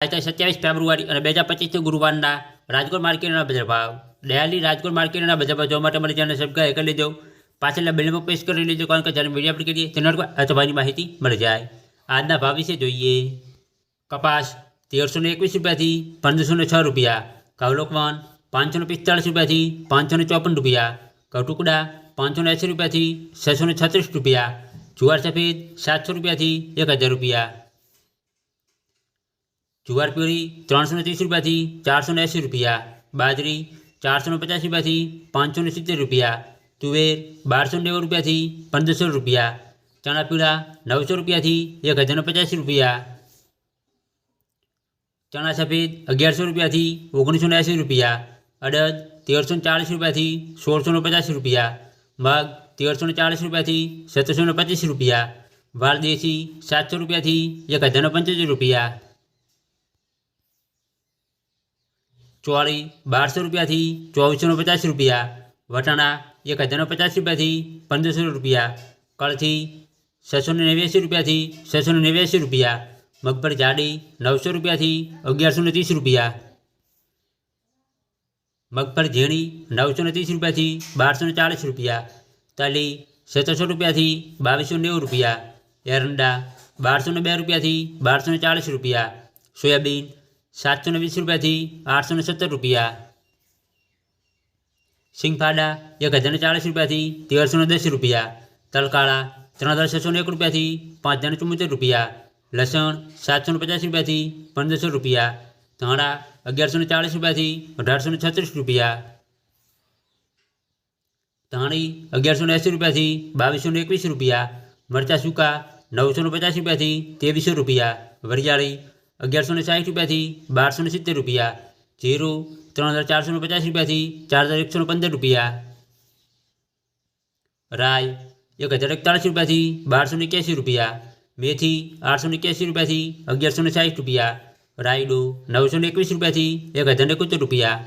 આજે સત્યાવીસ ફેબ્રુઆરી અને બે હજાર પચીસથી ગુરુવારના રાજકોટ માર્કેટના બજાર ભાવ. ડેલી રાજકોટ માર્કેટના બજાર ભાવ જોવા માટે મારી ચેનલ સબસ્ક્રાઈબ કરી લેજો પાછળના બિલમાં પેશ કરી લેજો, કારણ કે જ્યારે મીડિયા પર કરીએ પર અથવાની માહિતી મળી જાય. આજના ભાવ વિશે જોઈએ. કપાસ તેરસો ને એકવીસ રૂપિયાથી પંદરસો ને છ રૂપિયા. કવલોકવાન પાંચસો ને પિસ્તાળીસ રૂપિયાથી પાંચસો ને ચોપન રૂપિયા. કટુકડા પાંચસો ને એંસી રૂપિયાથી છસો ને છત્રીસ રૂપિયા. જુવાર સફેદ સાતસો રૂપિયાથી એક હજાર રૂપિયા. જુવાર પીળી ત્રણસો ને ત્રીસ રૂપિયાથી ચારસો ને એંસી રૂપિયા બાજરી ચારસો ને પચાસ રૂપિયાથી પાંચસો ને સિત્તેર રૂપિયા તુવેર બારસો નેવું રૂપિયાથી પંદરસો રૂપિયા ચણા પીળા નવસો રૂપિયાથી એક હજાર ને પચાસી રૂપિયા ચણા સફેદ અગિયારસો રૂપિયાથી ઓગણીસો ને એંસી રૂપિયા અડદ તેરસો ને ચાળીસ રૂપિયાથી સોળસો ને પચાસ રૂપિયા મગ તેરસો ને ચાળીસ રૂપિયાથી સત્તરસો ને પચીસ રૂપિયા વાલ દેશી સાતસો રૂપિયાથી એક હજાર ને પંચોતેર રૂપિયા ચોળી બારસો રૂપિયાથી ચોવીસોનો પચાસ રૂપિયા, વટાણા એક હજારનો પચાસ રૂપિયાથી પંદરસો રૂપિયા, કળથી છસોને નેવ્યાસી રૂપિયાથી છસોને નેવ્યાસી રૂપિયા, મગફળી જાડી નવસો રૂપિયાથી અગિયારસો ને ત્રીસ રૂપિયા, મગફળી ઝીણી નવસો ને ત્રીસ રૂપિયાથી બારસો ને ચાળીસ રૂપિયા, તલી સત્તરસો રૂપિયાથી બાવીસો નેવું રૂપિયા, એરંડા બારસો ને બે રૂપિયાથી બારસો ને ચાળીસ રૂપિયા, સોયાબીન સાતસો ને વીસ રૂપિયાથી આઠસો ને સત્તર રૂપિયા સિંગફાડા એક હજાર ને ચાળીસ રૂપિયાથી તેરસો ને દસ રૂપિયા તલકાળા ત્રણ હજાર છસો ને એક રૂપિયાથી પાંચ હજાર ને ચુમ્મોતેર રૂપિયા લસણ સાતસો ને પચાસ રૂપિયાથી પંદરસો રૂપિયા ધાણા અગિયારસો ને ચાળીસ રૂપિયાથી અઢારસો ને છત્રીસ રૂપિયા ધાણી અગિયારસો ને એંસી રૂપિયાથી બાવીસો ને એકવીસ રૂપિયા મરચાં સૂકા નવસો ને પચાસ રૂપિયાથી ત્રેવીસો રૂપિયા વરિયાળી અગિયારસો ને સાઠ રૂપિયાથી બારસો ને સિત્તેર રૂપિયા ઝીરો ત્રણ હજાર ચારસો ને પચાસ રૂપિયાથી ચાર હજાર એકસો ને પંદર રૂપિયા. રાય એક હજાર એકતાળીસ રૂપિયાથી બારસો ને એક્યાસી રૂપિયા, મેથી આઠસો ને એક્યાસી રૂપિયાથી અગિયારસો ને સાઠ રૂપિયા, રાયડો નવસો ને એકવીસ રૂપિયાથી એક હજાર ને એકોતેર રૂપિયા.